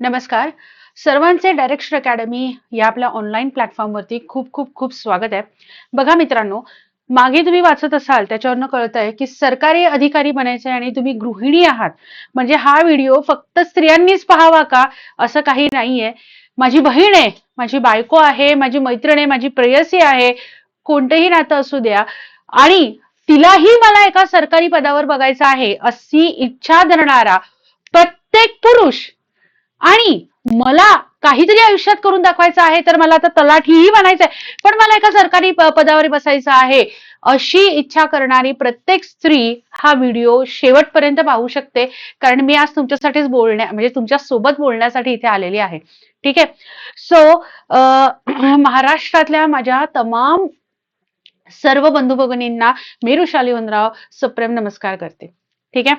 नमस्कार. सर्वांचे direction academy या आपल्या ऑनलाईन प्लॅटफॉर्मवरती खूप खूप खूप स्वागत आहे. बघा मित्रांनो मागे तुम्ही वाचत असाल त्याच्यावरनं कळत आहे की सरकारी अधिकारी बनायचे आणि तुम्ही गृहिणी आहात. म्हणजे हा व्हिडिओ फक्त स्त्रियांनीच पाहावा का? असं काही नाहीये. माझी बहीण आहे माझी बायको आहे माझी मैत्रीण आहे माझी प्रेयसी आहे. कोणतंही नातं असू द्या. आणि तिलाही मला एका सरकारी पदावर बघायचं आहे अशी इच्छा धरणारा प्रत्येक पुरुष आणि मला काहीतरी आयुष्यात करून दाखवायचं आहे तर मला आता तलाठीही बनायचं आहे. पण मला एका सरकारी पदावर बसायचं आहे. अशी इच्छा करणारी प्रत्येक स्त्री हा व्हिडिओ शेवटपर्यंत पाहू शकते. कारण मी आज तुमच्यासाठीच बोलण्या म्हणजे तुमच्यासोबत बोलण्यासाठी इथे आलेली आहे. ठीक आहे? सो महाराष्ट्रातल्या माझ्या तमाम सर्व बंधू भगिनींना मी ऋषाली वनराव सप्रेम नमस्कार करते. ठीक आहे?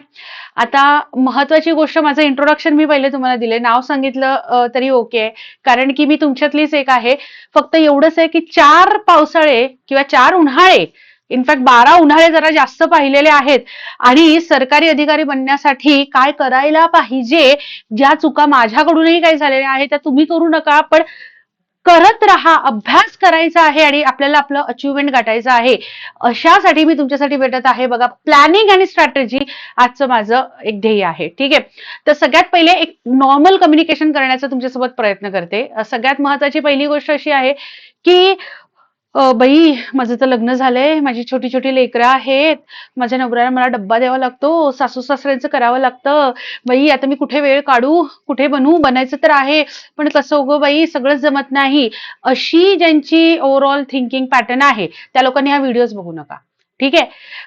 आता महत्वाची गोष्ट माझं इंट्रोडक्शन मी पहिले तुम्हाला दिले. नाव सांगितलं तरी ओके. आहे कारण की मी तुमच्यातलीच एक आहे. फक्त एवढंच आहे की चार पावसाळे किंवा चार उन्हाळे इनफॅक्ट बारा उन्हाळे जरा जास्त पाहिलेले आहेत. आणि सरकारी अधिकारी बनण्यासाठी काय करायला पाहिजे ज्या चुका माझ्याकडूनही काही झालेल्या आहेत त्या तुम्ही करू नका. पण करत राहा अभ्यास करायचा आहे आणि आपल्याला आपलं अचिव्हमेंट गाठायचं आहे अशासाठी मी तुमच्यासाठी भेटत आहे. बघा प्लॅनिंग आणि स्ट्रॅटेजी आजचं माझं एक ध्येय आहे. ठीक आहे? तर सगळ्यात पहिले एक नॉर्मल कम्युनिकेशन करण्याचा तुमच्यासोबत प्रयत्न करते. सगळ्यात महत्वाची पहिली गोष्ट अशी आहे की बाई माझं तर लग्न झालंय. माझी छोटी छोटी लेकरं आहेत. माझ्या नवऱ्याला मला डब्बा द्यावा लागतो. सासू सासऱ्यांचं करावं लागतं. बाई आता मी कुठे वेळ काढू? कुठे बनवू? बनायचं तर आहे. पण कसं उगं बाई सगळंच जमत नाही. अशी ज्यांची ओव्हरऑल थिंकिंग पॅटर्न आहे त्या लोकांनी हा व्हिडिओज बघू नका. ठीक आहे?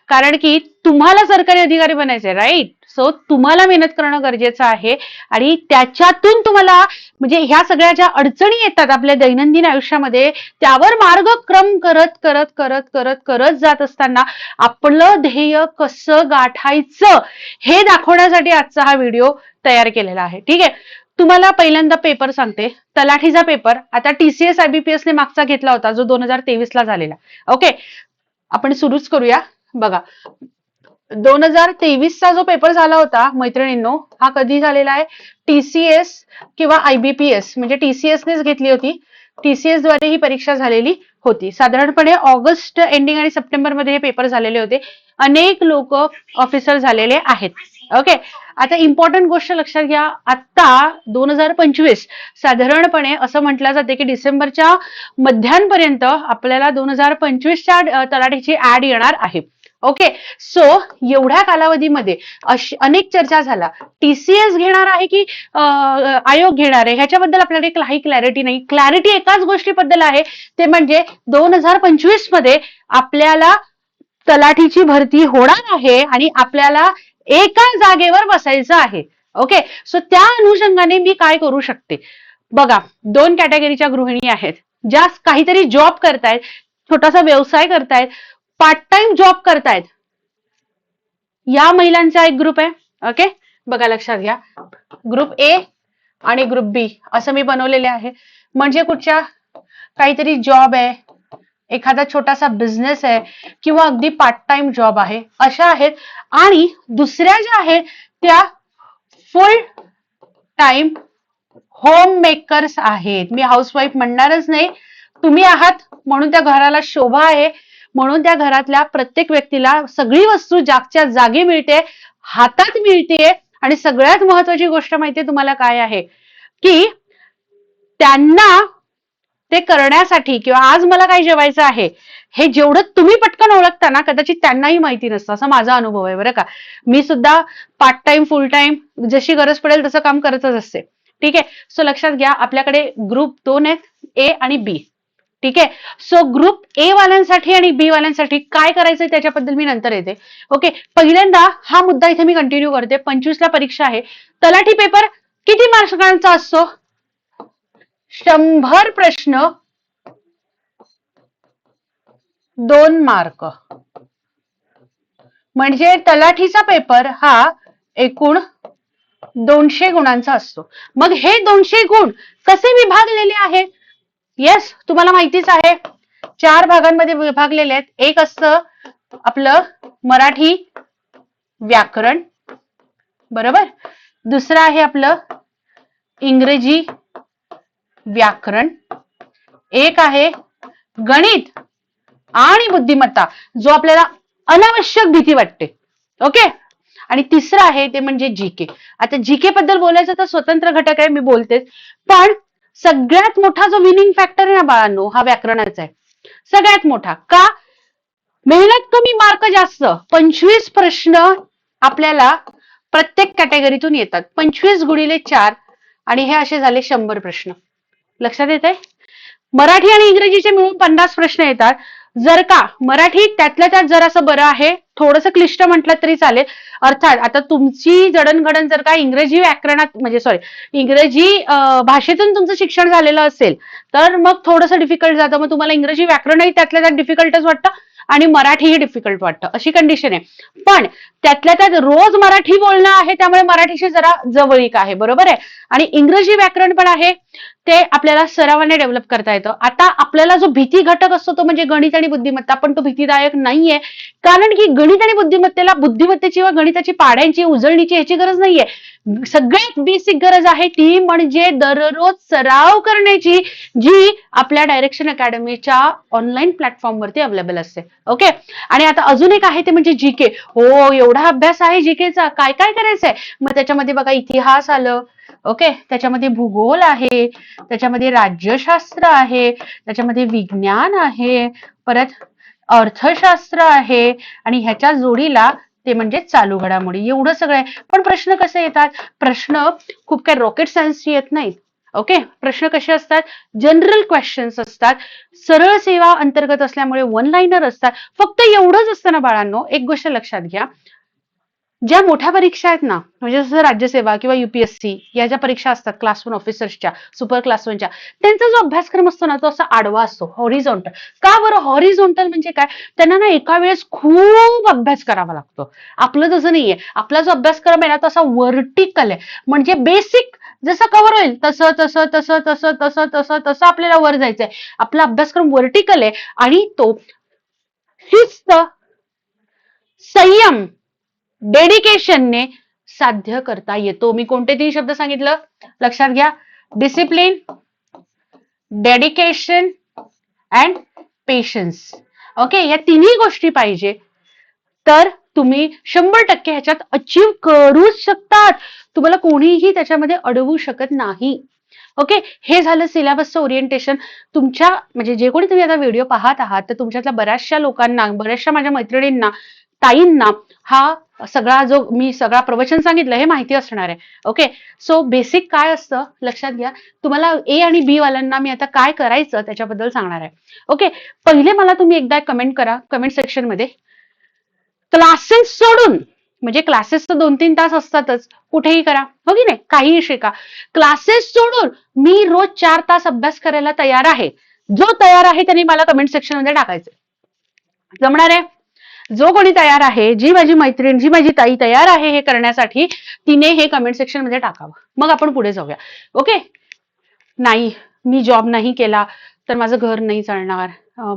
कारण की तुम्हाला सरकारी अधिकारी बनायचंय राईट सो तुम्हाला मेहनत करणं गरजेचं आहे आणि त्याच्यातून तुम्हाला म्हणजे ह्या सगळ्या ज्या अडचणी येतात आपल्या दैनंदिन आयुष्यामध्ये त्यावर मार्गक्रम करत करत करत करत करत जात असताना आपलं ध्येय कसं गाठायचं हे दाखवण्यासाठी आजचा हा व्हिडिओ तयार केलेला आहे. ठीक आहे? तुम्हाला पहिल्यांदा पेपर सांगते. तलाठीचा पेपर. आता टीसीएस आयबीपीएस ने मागचा घेतला होता जो दोन हजार तेवीस ला झालेला. ओके आपण सुरूच करूया. बघा. दोन हजार तेवीसचा जो पेपर झाला होता मैत्रिणींनो हा कधी झालेला आहे? टीसीएस किंवा आयबीपीएस म्हणजे टीसीएसनेच घेतली होती. टीसीएसद्वारे ही परीक्षा झालेली होती. साधारणपणे ऑगस्ट एंडिंग आणि सप्टेंबरमध्ये हे पेपर झालेले होते. अनेक लोक ऑफिसर झालेले आहेत. ओके आता इम्पॉर्टंट गोष्ट लक्षात घ्या. आता दोन हजार पंचवीस साधारणपणे असं म्हटलं जाते की डिसेंबरच्या मध्यांपर्यंत आपल्याला दोन हजार पंचवीसच्या तलाठीची ऍड येणार आहे. ओके सो एवढ्या कालावधीमध्ये अशी अनेक चर्चा झाला. टीसीएस घेणार आहे की आयोग घेणार आहे? ह्याच्याबद्दल आपल्याकडे काही क्लॅरिटी नाही. क्लॅरिटी एकाच गोष्टीबद्दल आहे. ते म्हणजे दोन हजार पंचवीसमध्ये आपल्याला तलाठीची भरती होणार आहे आणि आपल्याला एका जागेवर बसायचं आहे. ओके सो त्या अनुषंगाने मी काय करू शकते? बघा दोन कॅटेगरीच्या गृहिणी आहेत. ज्या काहीतरी जॉब करतायत छोटासा व्यवसाय करतायत. पार्ट टाइम जॉब करतायत. या महिलांचा एक ग्रुप आहे. ओके? बघा लक्षात घ्या. ग्रुप ए आणि ग्रुप बी असं मी बनवलेले आहे. म्हणजे कुठच्या? काहीतरी जॉब आहे. एखादा छोटासा बिझनेस आहे किंवा अगदी पार्ट टाइम जॉब आहे. अशा आहेत. आणि दुसऱ्या ज्या आहेत त्या फुल टाइम होम मेकर्स आहेत. मी हाऊसवाईफ म्हणणारच नाही. तुम्ही आहात म्हणून त्या घराला शोभा आहे. म्हणून त्या घरातल्या प्रत्येक व्यक्तीला सगळी वस्तू जागच्या जागी मिळते हातात मिळते आणि सगळ्यात महत्वाची गोष्ट माहितीये तुम्हाला काय आहे? की त्यांना ते करण्यासाठी किंवा आज मला काय जेवायचं आहे हे जेवढं तुम्ही पटकन ओळखता ना कदाचित त्यांनाही माहिती नसतं. असा माझा अनुभव आहे बरं का. मी सुद्धा पार्ट टाइम फुल टाइम जशी गरज पडेल तसं काम करतच असते. ठीक आहे? सो लक्षात घ्या आपल्याकडे ग्रुप दोन आहेत ए आणि बी ठीक आहे? सो ग्रुप ए वाल्यांसाठी आणि बी वाल्यांसाठी काय करायचं त्याच्याबद्दल मी नंतर येते. ओके पहिल्यांदा हा मुद्दा इथे मी कंटिन्यू करते. पंचवीसला परीक्षा आहे. तलाठी पेपर किती मार्कांचा असतो? शंभर प्रश्न दोन मार्क म्हणजे तलाठीचा पेपर हा एकूण दोनशे गुणांचा असतो. मग हे दोनशे गुण कसे विभागलेले आहेत? येस तुम्हाला माहितीच आहे. चार भागांमध्ये विभागलेले आहेत. एक असतं आपलं मराठी व्याकरण. बरोबर? दुसरं आहे आपलं इंग्रजी व्याकरण. एक आहे गणित आणि बुद्धिमत्ता जो आपल्याला अनावश्यक भीती वाटते. ओके आणि तिसरं आहे ते म्हणजे जीके आता जीके बद्दल बोलायचं तर स्वतंत्र घटक आहे मी बोलतेच. पण सगळ्यात मोठा जो विनिंग फॅक्टर आहे ना बाळांनो हा व्याकरणाचा आहे. सगळ्यात मोठा. का? मेहनत कमी मार्क जास्त. पंचवीस प्रश्न आपल्याला प्रत्येक कॅटेगरीतून येतात. पंचवीस गुणिले चार आणि हे असे झाले शंभर प्रश्न. लक्षात येत आहे मराठी आणि इंग्रजीचे मिळून पन्नास प्रश्न येतात. जर का मराठी त्यातल्या त्यात जर असं बरं आहे थोडंसं क्लिष्ट म्हटलं तरी चालेल. अर्थात आता तुमची जडणघडण जर का इंग्रजी व्याकरणात म्हणजे सॉरी इंग्रजी भाषेतून तुमचं शिक्षण झालेलं असेल तर मग थोडंसं डिफिकल्ट जातं. मग तुम्हाला इंग्रजी व्याकरणही त्यातल्या त्यात डिफिकल्टच वाटतं आणि मराठीही डिफिकल्ट वाटतं. अशी कंडिशन आहे. पण त्यातल्या त्यात रोज मराठी बोलणं आहे त्यामुळे मराठीशी जरा जवळीक आहे. बरोबर आहे? आणि इंग्रजी व्याकरण पण आहे. ते आपल्याला सरावाने डेव्हलप करता येतं. आता आपल्याला जो भीती घटक असतो तो म्हणजे गणित आणि बुद्धिमत्ता. पण तो भीतीदायक नाहीये. कारण की गणित आणि बुद्धिमत्तेला बुद्धिमत्तेची व गणिताची पाड्यांची उजळणीची ह्याची गरज नाहीये. सगळ्यात बेसिक गरज आहे ती म्हणजे दररोज सराव करण्याची जी आपल्या डायरेक्शन अकॅडमीच्या ऑनलाईन प्लॅटफॉर्मवरती अवेलेबल असते. ओके आणि आता अजून एक आहे ते म्हणजे जीके हो एवढा अभ्यास आहे जीकेचा काय काय करायचंय? मग त्याच्यामध्ये बघा इतिहास आलं. ओके त्याच्यामध्ये भूगोल आहे त्याच्यामध्ये राज्यशास्त्र आहे त्याच्यामध्ये विज्ञान आहे परत अर्थशास्त्र आहे आणि ह्याच्या जोडीला ते म्हणजे चालू घडामोडी. एवढं सगळं आहे. पण प्रश्न कसे येतात? प्रश्न खूप काही रॉकेट सायन्सची येत नाहीत. ओके प्रश्न कसे असतात? जनरल क्वेश्चन्स असतात. सरळ सेवा अंतर्गत असल्यामुळे वन लाईनर असतात. फक्त एवढंच असतं ना बाळांनो एक गोष्ट लक्षात घ्या. ज्या मोठ्या परीक्षा आहेत ना म्हणजे जसं राज्यसेवा किंवा युपीएससी या ज्या परीक्षा असतात क्लास वन ऑफिसर्सच्या सुपर क्लास वनच्या त्यांचा जो अभ्यासक्रम असतो ना तो असा आडवा असतो हॉरिझॉन्टल का बरं हॉरिझॉन्टल म्हणजे काय? त्यांना ना एका वेळेस खूप अभ्यास करावा लागतो. आपलं तसं नाहीये. आपला जो अभ्यासक्रम आहे ना तो असा वर्टिकल आहे. म्हणजे बेसिक जसं कव्हर होईल तसं तसं तसं तसं तसं तसं तसं आपल्याला वर जायचंय. आपला अभ्यासक्रम वर्टिकल आहे आणि तो शिस्त संयम. डेडिकेशनने साध्य करता येतो. मी कोणते तीन शब्द सांगितलं? लक्षात घ्या. Discipline dedication and patience okay या तिन्ही गोष्टी पाहिजे. तर तुम्ही शंभर टक्के ह्याच्यात अचीव करूच शकतात. तुम्हाला कोणीही त्याच्यामध्ये अडवू शकत नाही. ओके हे झालं सिलेबसचं ओरिएंटेशन तुमच्या म्हणजे जे कोणी तुम्ही आता व्हिडिओ पाहत आहात तर तुमच्यातल्या बऱ्याचशा लोकांना बऱ्याचशा माझ्या मैत्रिणींना ताईंना हा सगळा जो मी सगळा प्रवचन सांगितलं हे माहिती असणार आहे. ओके सो बेसिक काय असतं? लक्षात घ्या. तुम्हाला ए आणि बी वाल्यांना मी आता काय करायचं त्याच्याबद्दल सांगणार आहे. ओके पहिले मला तुम्ही एकदा कमेंट करा कमेंट सेक्शनमध्ये. क्लासेस सोडून म्हणजे क्लासेस तर दोन तीन तास असतातच कुठेही करा. हो की नाही? काहीही शिका. क्लासेस सोडून मी रोज चार तास अभ्यास करायला तयार आहे. जो तयार आहे त्यांनी मला कमेंट सेक्शनमध्ये टाकायचं जमणार आहे? जो कोणी तयार आहे जी माझी मैत्रीण जी माझी ताई तयार आहे हे करण्यासाठी तिने हे कमेंट सेक्शनमध्ये टाकावं. मग आपण पुढे जाऊया. ओके नाही मी जॉब नाही केला तर माझं घर नाही चालणार.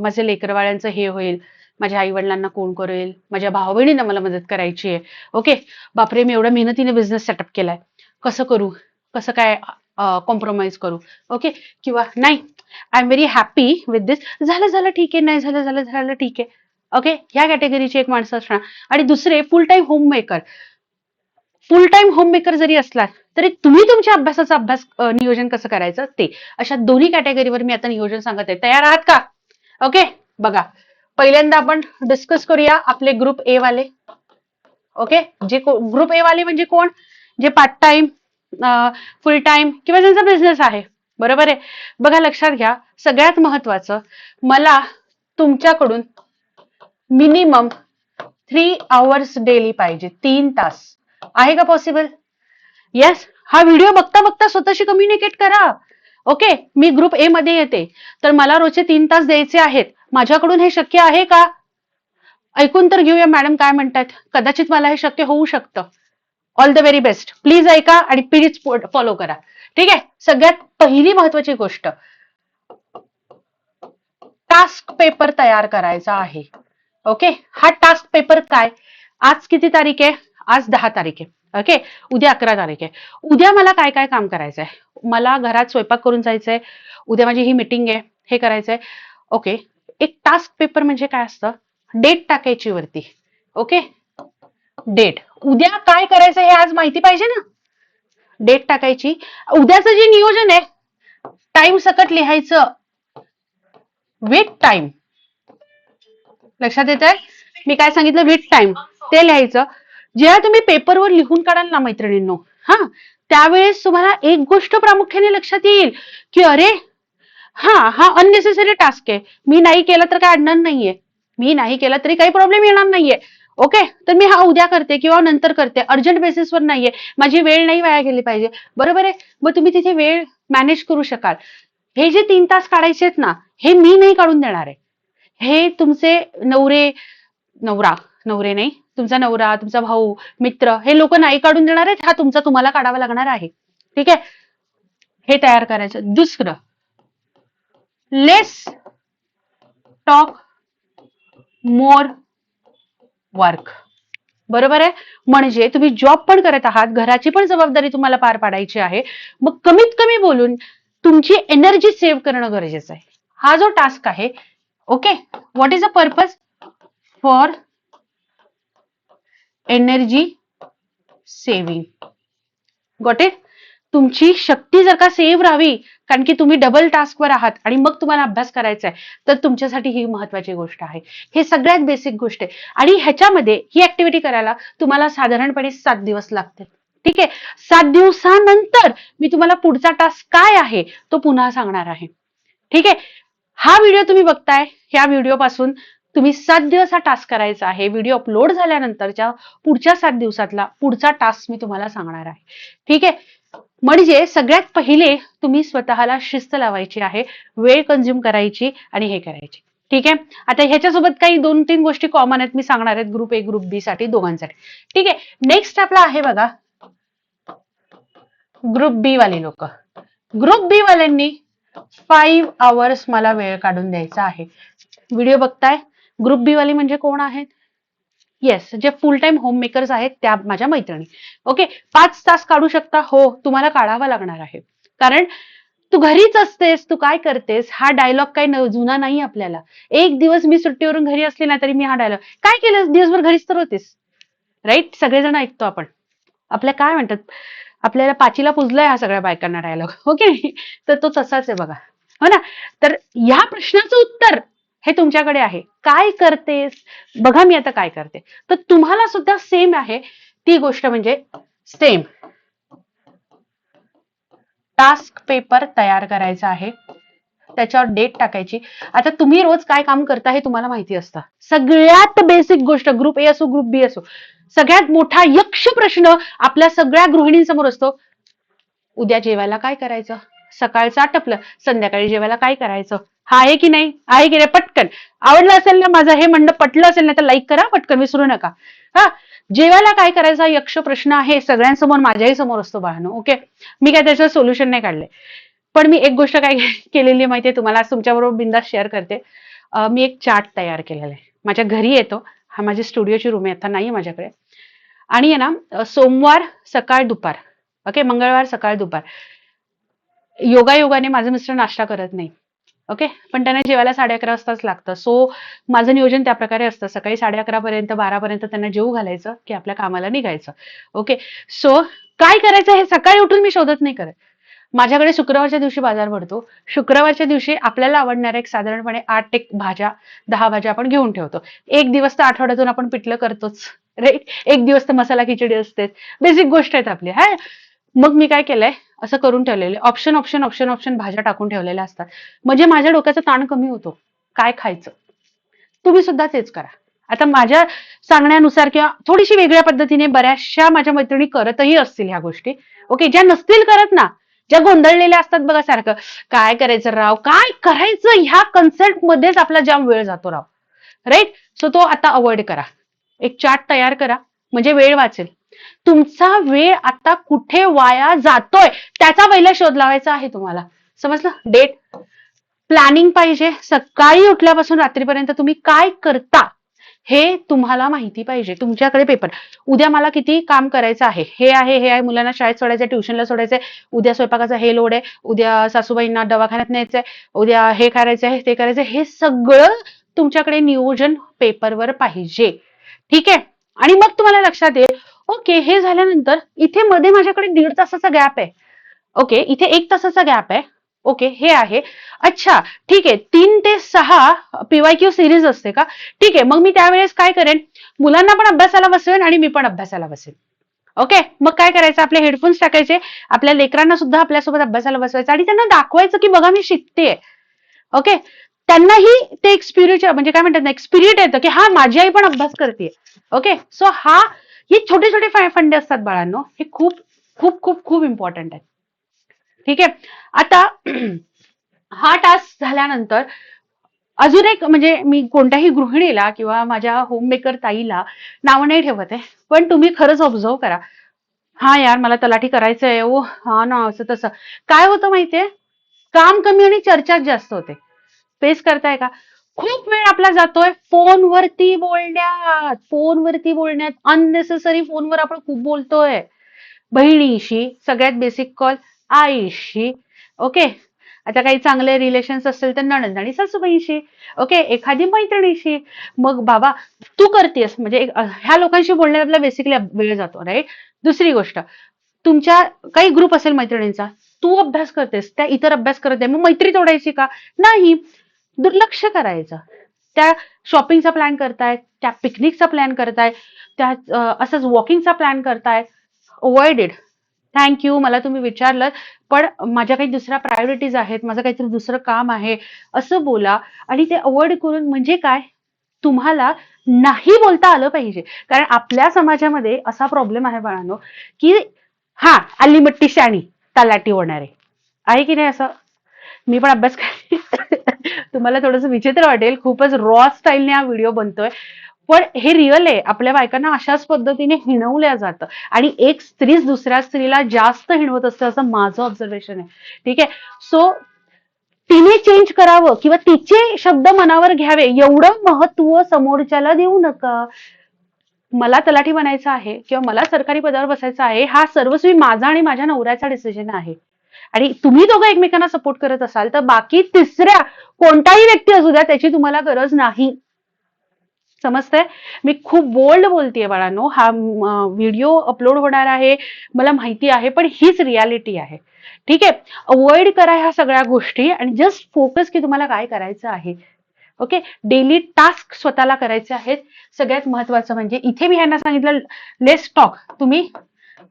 माझे लेकरवाळ्यांचं हे होईल. माझ्या आई वडिलांना कोण करेल? माझ्या भाऊ बहिणींना मला मदत करायची आहे. ओके बापरे मी एवढ्या मेहनतीने बिझनेस सेटअप केलाय. कसं करू? कसं काय कॉम्प्रोमाइज करू? ओके किंवा नाही I am very happy with this झालं झालं ठीक आहे. नाही झालं झालं झालं ठीक आहे. ओके ह्या कॅटेगरीची एक माणसं असणार. आणि दुसरे full time homemaker full time homemaker जरी असला तरी तुम्ही तुमच्या अभ्यासाचा अभ्यास नियोजन कसं करायचं? ते. अशा दोन्ही कॅटेगरीवर मी आता नियोजन सांगत आहे. तयार आहात का? ओके बघा. पहिल्यांदा आपण डिस्कस करूया आपले ग्रुप ए वाले. ओके जे ग्रुप ए वाले म्हणजे कोण? जे पार्ट टाइम फुल टाइम किंवा ज्यांचा बिझनेस आहे. बरोबर आहे? बघा लक्षात घ्या. सगळ्यात महत्वाचं मला तुमच्याकडून मिनिमम थ्री आवर्स डेली पाहिजे. तीन तास. आहे का पॉसिबल येस हा व्हिडिओ बघता बघता स्वतःशी कम्युनिकेट करा. ओके मी ग्रुप ए मध्ये येते. तर मला रोजचे तीन तास द्यायचे आहेत. माझ्याकडून हे शक्य आहे का? ऐकून तर घेऊया मॅडम काय म्हणतात? कदाचित मला हे शक्य होऊ शकतं. All the very best please ऐका आणि प्लीज फॉलो करा. ठीक आहे? सगळ्यात पहिली महत्वाची गोष्ट. टास्क पेपर तयार करायचा आहे. ओके हा टास्क पेपर काय? आज किती तारीख आहे? आज दहा तारीख आहे. ओके उद्या अकरा तारीख आहे. उद्या मला काय काय काम करायचं आहे मला घरात स्वयंपाक करून जायचंय. उद्या माझी ही मीटिंग आहे. हे करायचंय. ओके एक टास्क पेपर म्हणजे काय असतं? डेट टाकायची वरती. ओके डेट उद्या काय करायचं हे आज माहिती पाहिजे ना? डेट टाकायची. उद्याचं जे नियोजन आहे टाइम सकट लिहायचं. विथ टाइम लक्षात येत आहे मी काय सांगितलं? विथ टाइम ते लिहायचं. जेव्हा तुम्ही पेपरवर लिहून काढाल ना मैत्रिणींनो हा त्यावेळेस तुम्हाला एक गोष्ट प्रामुख्याने लक्षात येईल की अरे हा हा अननेसेसरी टास्क आहे. मी नाही केलं तर काय अडणार नाहीये. मी नाही केलं तरी काही प्रॉब्लेम येणार नाहीये. ओके तर मी हा उद्या करते किंवा नंतर करते. अर्जंट बेसिसवर नाहीये. माझी वेळ नाही वाया गेली पाहिजे. बरोबर आहे? मग तुम्ही तिथे वेळ मॅनेज करू शकाल. हे जे तीन तास काढायचे आहेत ना हे मी नाही काढून देणार आहे. हे तुमचे नवरे नवरा नवरे नाही तुमचा नवरा तुमचा भाऊ मित्र हे लोक नाही काढून देणार आहेत हा तुमचा तुम्हाला काढावा लागणार आहे. ठीक आहे? हे तयार करायचं. दुसरं. लेस टॉक मोर वर्क बरोबर आहे? म्हणजे तुम्ही जॉब पण करत आहात घराची पण जबाबदारी तुम्हाला पार पाडायची आहे. मग कमीत कमी बोलून तुमची एनर्जी सेव्ह करणं गरजेचं आहे. हा जो टास्क आहे okay what is a purpose for energy saving got it तुमची शक्ती जर का सेव्ह राहावी कारण की तुम्ही डबल टास्कवर आहात आणि मग तुम्हाला अभ्यास करायचा आहे तर तुमच्यासाठी ही महत्वाची गोष्ट आहे. हे सगळ्यात बेसिक गोष्ट आहे. आणि ह्याच्यामध्ये ही ऍक्टिव्हिटी करायला तुम्हाला साधारणपणे सात दिवस लागतील ठीक आहे? सात दिवसानंतर मी तुम्हाला पुढचा टास्क काय आहे तो पुन्हा सांगणार आहे. ठीक आहे? हा व्हिडिओ तुम्ही बघताय ह्या व्हिडिओ पासून तुम्ही सात दिवस हा टास्क करायचा आहे. व्हिडिओ अपलोड झाल्यानंतरच्या पुढच्या सात दिवसातला पुढचा टास्क मी तुम्हाला सांगणार आहे. ठीक आहे? म्हणजे सगळ्यात पहिले तुम्ही स्वतःला शिस्त लावायची आहे वेळ कंझ्युम करायची आणि हे करायची. ठीक आहे? आता ह्याच्यासोबत काही दोन तीन गोष्टी कॉमन आहेत मी सांगणार आहेत ग्रुप ए ग्रुप बी साठी दोघांसाठी. ठीक आहे? नेक्स्ट आपला आहे बघा. ग्रुप बी वाले लोक. ग्रुप बी वाल्यांनी फाईव्ह आवर्स मला वेळ काढून द्यायचा आहे. व्हिडिओ बघताय? ग्रुप बी वाली म्हणजे कोण आहेत? येस जे फुल टाइम होम मेकर्स आहेत त्या माझ्या मैत्रिणी. ओके पाच तास काढू शकता? हो तुम्हाला काढावा लागणार आहे. कारण तू घरीच असतेस तू काय करतेस? हा डायलॉग काही जुना नाही आपल्याला. एक दिवस मी सुट्टीवरून घरी असले ना तरी मी हा डायलॉग काय केलं दिवसभर घरीच तर होतेस. राईट सगळेजण ऐकतो आपण. आपल्या काय म्हणतात? आपल्याला पाचीला पुजलाय हा सगळ्या बायकांना डायलॉग ओके तर तो तसाच आहे बघा. हो ना? तर या प्रश्नाचं उत्तर हे तुमच्याकडे आहे. काय करतेस? बघा मी आता काय करते. तर तुम्हाला सुद्धा सेम आहे. ती गोष्ट म्हणजे सेम टास्क पेपर तयार करायचा आहे. त्याच्यावर डेट टाकायची. आता तुम्ही रोज काय काम करता हे तुम्हाला माहिती असतं. सगळ्यात बेसिक गोष्ट ग्रुप ए असो ग्रुप बी असो. सगळ्यात मोठा यक्ष प्रश्न आपल्या सगळ्या गृहिणींसमोर असतो. उद्या जेवायला काय करायचं? सकाळचं आटपलं संध्याकाळी जेवायला काय करायचं? हा आहे की नाही? आहे की नाही? पटकन. आवडलं असेल ना माझं हे म्हणणं पटलं असेल ना तर लाईक करा पटकन विसरू नका. हा? जेवायला काय करायचा यक्ष प्रश्न आहे? सगळ्यांसमोर माझ्याही समोर असतो बाळानो ओके मी काय त्याचं सोल्युशन नाही काढलंय. पण मी एक गोष्ट काय केलेली आहे माहितीये तुम्हाला? आज तुमच्याबरोबर बिंदास शेअर करते. मी एक चार्ट तयार केलेला आहे. माझ्या घरी येतो. हा माझी स्टुडिओची रूम आहे. आता नाही माझ्याकडे. आणि आहे ना सोमवार सकाळ दुपार. ओके मंगळवार सकाळ दुपार. योगायोगाने माझं मिस्टर नाश्ता करत नाही ओके पण त्यांना जेवायला साडे अकरा वाजताच लागतं. सो माझं नियोजन त्या प्रकारे असतं. सकाळी साडे अकरा पर्यंत बारा पर्यंत त्यांना जेवू घालायचं की आपल्या कामाला निघायचं. ओके सो काय करायचं हे सकाळी उठून मी शोधत नाही करत. माझ्याकडे शुक्रवारच्या दिवशी बाजार भरतो. शुक्रवारच्या दिवशी आपल्याला आवडणाऱ्या एक साधारणपणे आठ एक भाज्या दहा भाज्या आपण घेऊन ठेवतो. एक दिवस तर आठवड्यातून आपण पिठलं करतोच. राईट एक दिवस तर मसाला खिचडी असते बेसिक गोष्ट आहेत आपली. हा? मग मी काय केलंय? असं करून ठेवलेले. ऑप्शन ऑप्शन ऑप्शन ऑप्शन भाज्या टाकून ठेवलेल्या असतात. म्हणजे माझ्या डोक्याचा ताण कमी होतो. काय खायचं? तुम्ही सुद्धा तेच करा. आता माझ्या सांगण्यानुसार किंवा थोडीशी वेगळ्या पद्धतीने बऱ्याचशा माझ्या मैत्रिणी करतही असतील ह्या गोष्टी. ओके ज्या नसतील करत ना ज्या गोंधळलेल्या असतात बघा सारखं. काय करायचं राव? काय करायचं? ह्या कन्सेप्ट मध्येच आपला जाम वेळ जातो राव. राईट सो तो आता अवॉइड करा. एक चार्ट तयार करा. म्हणजे वेळ वाचेल. तुमचा वेळ आता कुठे वाया जातोय? त्याचा पहिला शोध लावायचा आहे तुम्हाला. समजलं? डेट प्लॅनिंग पाहिजे. सकाळी उठल्यापासून रात्रीपर्यंत तुम्ही काय करता? हे तुम्हाला माहिती पाहिजे. तुमच्याकडे पेपर उद्या मला किती काम करायचं आहे? हे आहे हे आहे. मुलांना शाळेत सोडायचं ट्युशनला सोडायचंय. उद्या स्वयंपाकाचा हे लोड आहे. उद्या सासूबाईंना दवाखान्यात न्यायचंय. उद्या हे करायचं आहे ते करायचं हे सगळं तुमच्याकडे नियोजन पेपरवर पाहिजे. ठीक आहे? आणि मग तुम्हाला लक्षात येईल. ओके हे झाल्यानंतर इथे मध्ये माझ्याकडे दीड तासाचा गॅप आहे. ओके इथे एक तासाचा गॅप आहे. ओके हे आहे. अच्छा ठीक आहे. तीन ते सहा पीवाय क्यू सिरीज असते का? ठीक आहे मग मी त्यावेळेस काय करेन? मुलांना पण अभ्यासाला बसवेन आणि मी पण अभ्यासाला बसेन. ओके मग काय करायचं? आपले हेडफोन्स टाकायचे. आपल्या लेकरांना सुद्धा आपल्यासोबत अभ्यासाला बसवायचं. आणि त्यांना दाखवायचं की बघा मी शिकते ओके त्यांनाही ते एक्सपिरियन्स म्हणजे काय म्हणतात ना एक येतं की हा माझी आई पण अभ्यास करते ओके सो हा हे छोटे छोटे फंडे असतात बाळांनो. हे खूप खूप खूप खूप इम्पॉर्टंट आहेत. ठीक आहे? आता हा टास्क झाल्यानंतर अजून एक म्हणजे मी कोणत्याही गृहिणीला किंवा माझ्या होममेकर ताईला नावं नाही ठेवत आहे पण तुम्ही खरंच ऑब्झर्व करा. हा यार मला तलाठी करायचंय ओ हा ना असं तसं. काय होतं माहितीये? काम कमी आणि चर्चाच जास्त होते. फेस करताय का? खूप वेळ आपला जातोय फोनवरती बोलण्यात फोनवरती बोलण्यात. अननेसेसरी फोनवर आपण खूप बोलतोय. बहिणीशी सगळ्यात बेसिक कॉल आईशी. ओके? आता काही चांगले रिलेशन्स असेल तर नणंद आणि सासूबाईंशी. ओके? एखादी मैत्रिणीशी. मग बाबा तू करतेस. म्हणजे ह्या लोकांशी बोलण्यात आपला बेसिकली वेळ जातो राईट दुसरी गोष्ट तुमच्या काही ग्रुप असेल मैत्रिणींचा तू अभ्यास करतेस त्या इतर अभ्यास करत आहे मग मैत्री तोडायची का? नाही. दुर्लक्ष करायचं. त्या शॉपिंगचा प्लॅन करताय त्या पिकनिकचा प्लॅन करताय त्या असंच वॉकिंगचा प्लॅन करताय. अवॉइडेड थँक्यू मला तुम्ही विचारलं. पण माझ्या काही दुसऱ्या प्रायोरिटीज आहेत. माझं काहीतरी दुसरं काम आहे. असं बोला. आणि ते अवॉइड करून म्हणजे काय? तुम्हाला नाही बोलता आलं पाहिजे. कारण आपल्या समाजामध्ये असा प्रॉब्लेम आहे बाळांनो की हा आली मट्टी शाणी तलाटी होणारे आहे. की नाही असं? मी पण अभ्यास तुम्हाला थोडंसं विचित्र वाटेल. खूपच रॉ स्टाईलने हा व्हिडिओ बनतोय. पण हे रिअल आहे. आपल्या बायकांना अशाच पद्धतीने हिणवल्या जातं. आणि एक स्त्रीच दुसऱ्या स्त्रीला जास्त हिणवत असते असं माझं ऑब्झर्वेशन आहे. ठीक आहे? सो तिने चेंज करावं किंवा तिचे शब्द मनावर घ्यावे एवढं महत्त्व समोरच्याला देऊ नका. मला तलाठी बनायचं आहे किंवा मला सरकारी पदावर बसायचं आहे हा सर्वस्वी माझा आणि माझ्या नवऱ्याचा डिसिजन आहे. आणि तुम्ही दोघं एकमेकांना सपोर्ट करत असाल तर बाकी तिसऱ्या कोणताही व्यक्ती असू द्या त्याची तुम्हाला गरज नाही. समजतंय? मी खूप बोल्ड बोलतेय बाळांनो. हा व्हिडिओ अपलोड होणार आहे. मला माहिती आहे पण हीच रियालिटी आहे. ठीक आहे? अवॉइड करा ह्या सगळ्या गोष्टी आणि जस्ट फोकस की तुम्हाला काय करायचं आहे. ओके डेली टास्क स्वतःला करायचे आहेत. सगळ्यात महत्वाचं म्हणजे इथे मी ह्यांना सांगितलं लेस टॉक तुम्ही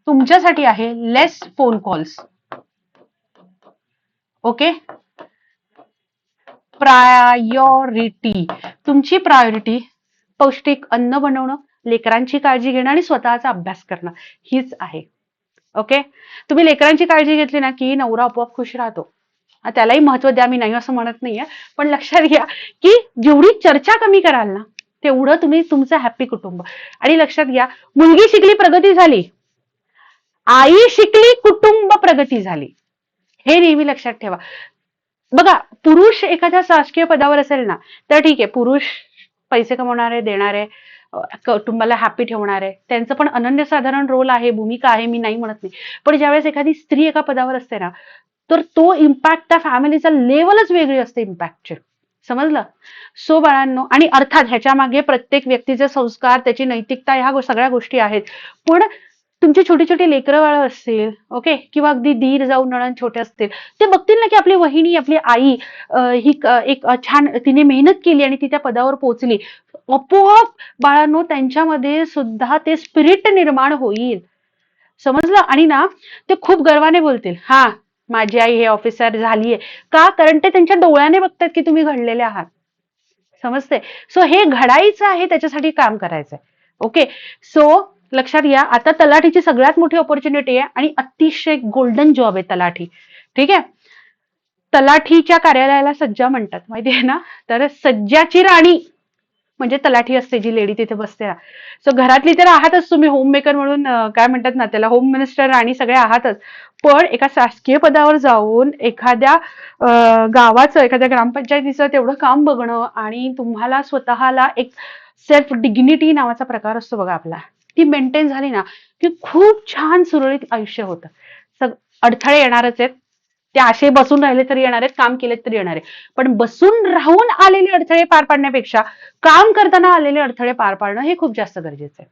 तुमच्यासाठी आहे less phone calls okay priority तुमची प्रायोरिटी पौष्टिक अन्न बनवणं लेकरांची काळजी घेणं आणि स्वतःचा अभ्यास करणं हीच आहे. ओके तुम्ही लेकरांची काळजी घेतली ना की नवरा आपोआप खुश राहतो. त्यालाही महत्त्व द्या मी नाही असं म्हणत नाहीये. पण लक्षात घ्या की जेवढी चर्चा कमी कराल ना तेवढं तुम्ही तुमचं हॅपी कुटुंब. आणि लक्षात घ्या मुलगी शिकली प्रगती झाली. आई शिकली कुटुंब प्रगती झाली. हे नेहमी लक्षात ठेवा. बघा पुरुष एखाद्या शासकीय पदावर असेल ना तर ठीक आहे पुरुष पैसे कमवणारे देणारे कुटुंबाला हॅपी ठेवणारे. त्यांचं पण अनन्यसाधारण रोल आहे भूमिका आहे मी नाही म्हणत नाही. पण ज्यावेळेस एखादी स्त्री एका पदावर असते ना तर तो इम्पॅक्ट त्या फॅमिलीचा लेवलच वेगळी असते इम्पॅक्टचे समजलं? सो बाळांनो आणि अर्थात ह्याच्या मागे प्रत्येक व्यक्तीचे संस्कार त्याची नैतिकता ह्या गो- सगळ्या गोष्टी आहेत. पण तुमची छोटी छोटी लेकरं असतील ओके किंवा अगदी दीर जाऊन नळण छोटे असतील. ते बघतील ना की आपली वहिनी आपली आई ही एक छान तिने मेहनत केली आणि ती त्या पदावर पोहोचली. आपोआप बाळांनो त्यांच्यामध्ये सुद्धा ते स्पिरिट निर्माण होईल. समजलं? आणि ना ते खूप गर्वाने बोलतील हा माझी आई हे ऑफिसर झालीये. का? कारण ते त्यांच्या डोळ्याने बघतात की तुम्ही घडलेले आहात. समजते सो हे घडायचं आहे त्याच्यासाठी काम करायचंय. ओके सो लक्षात घ्या आता तलाठीची सगळ्यात मोठी ऑपॉर्च्युनिटी आहे आणि अतिशय गोल्डन जॉब आहे तलाठी. ठीक आहे? तलाठीच्या कार्यालयाला सज्जा म्हणतात माहिती आहे ना? तर सज्जाची राणी म्हणजे तलाठी असते जी लेडी तिथे बसते. ना सो घरातली तर आहातच तुम्ही होम मेकर म्हणून काय म्हणतात ना त्याला होम मिनिस्टर राणी सगळे आहातच. पण एका शासकीय पदावर जाऊन एखाद्या गावाचं एखाद्या ग्रामपंचायतीचं तेवढं काम बघणं आणि तुम्हाला स्वतःला एक सेल्फ डिग्निटी नावाचा प्रकार असतो बघा आपला. ती मेंटेन झाली ना की खूप छान सुरळीत आयुष्य होतं. सग अडथळे येणारच आहेत. ते असे बसून राहिले तरी येणार आहेत काम केले तरी येणार आहे पण बसून राहून आलेले अडथळे पार पाडण्यापेक्षा काम करताना आलेले अडथळे पार पाडणं हे खूप जास्त गरजेचं आहे.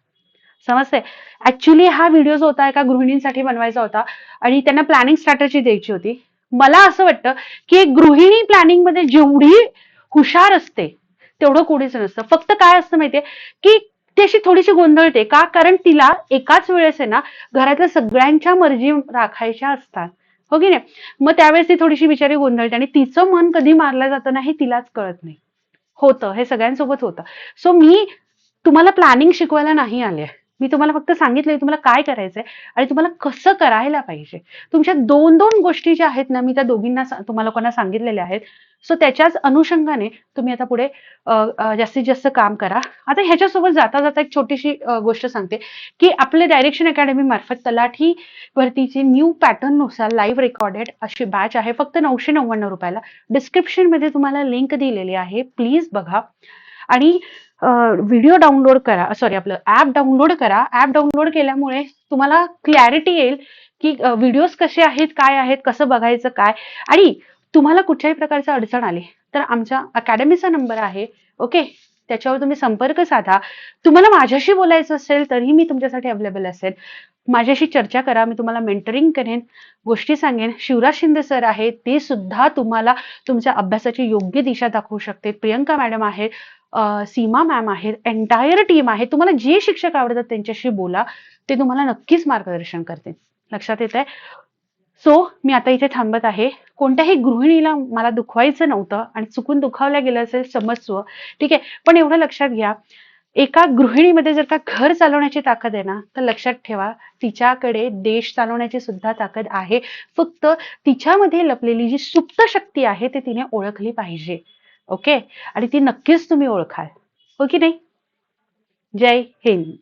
समजते ऍक्च्युली हा व्हिडिओ जो होता एका गृहिणींसाठी बनवायचा होता आणि त्यांना प्लॅनिंग स्ट्रॅटजी द्यायची होती. मला असं वाटतं की एक गृहिणी प्लॅनिंगमध्ये जेवढी हुशार असते तेवढं कोणीच नसतं. फक्त काय असतं माहितीये की ती अशी थोडीशी गोंधळते. का? कारण तिला एकाच वेळेस आहे ना घरातल्या सगळ्यांच्या मर्जी राखायच्या असतात. हो की नाही? मग त्यावेळेस ती थोडीशी बिचारी गोंधळते आणि तिचं मन कधी मारलं जातं ना हे तिलाच कळत नाही. होतं. हे सगळ्यांसोबत होतं. सो मी तुम्हाला प्लॅनिंग शिकवायला नाही आले. मी तुम्हाला फक्त सांगितलंय तुम्हाला काय करायचंय आणि तुम्हाला कसं करायला पाहिजे. तुमच्या दोन दोन गोष्टी ज्या आहेत ना मी त्या दोघींना तुम्हाला लोकांना सांगितलेल्या आहेत. सो त्याच्याच अनुषंगाने तुम्ही आता पुढे जास्तीत जास्त काम करा. आता ह्याच्यासोबत जाता जाता एक छोटीशी गोष्ट सांगते की आपले डायरेक्शन अकॅडमी मार्फत तलाठी भरतीची न्यू पॅटर्ननुसार लाईव्ह रेकॉर्डेड अशी बॅच आहे. फक्त नऊशे नव्याण्णव रुपयाला. डिस्क्रिप्शनमध्ये तुम्हाला लिंक दिलेली आहे. प्लीज बघा. आणि व्हिडिओ डाउनलोड करा. सॉरी आपलं ऍप डाउनलोड करा. ऍप डाउनलोड केल्यामुळे तुम्हाला क्लॅरिटी येईल की व्हिडिओज कसे आहेत काय आहेत कसं बघायचं काय? आणि तुम्हाला कुठल्याही प्रकारचं अडचण आली तर आमच्या अकॅडमीचा नंबर आहे. ओके त्याच्यावर तुम्ही संपर्क साधा. तुम्हाला माझ्याशी बोलायचं असेल तरीही मी तुमच्यासाठी अवेलेबल असेल. माझ्याशी चर्चा करा. मी तुम्हाला मेंटरिंग करेन गोष्टी सांगेन. शिवराज शिंदे सर आहेत. ते सुद्धा तुम्हाला तुमच्या अभ्यासाची योग्य दिशा दाखवू शकते. प्रियंका मॅडम आहेत सीमा मॅम आहेत एंटायर टीम आहे. तुम्हाला जे शिक्षक आवडतात त्यांच्याशी बोला. ते तुम्हाला नक्कीच मार्गदर्शन करते. लक्षात येत आहे सो मी आता इथे थांबत आहे. कोणत्याही गृहिणीला मला दुखवायचं नव्हतं आणि चुकून दुखावलं गेलं असेल समजव ठीक आहे? पण एवढं लक्षात घ्या. एका गृहिणीमध्ये जर का घर चालवण्याची ताकद आहे ना तर लक्षात ठेवा. तिच्याकडे देश चालवण्याची सुद्धा ताकद आहे. फक्त तिच्यामध्ये लपलेली जी सुप्त शक्ती आहे ते तिने ओळखली पाहिजे. ओके आणि ती नक्कीच तुम्ही ओळखाल. हो की नाही? जय हिंद.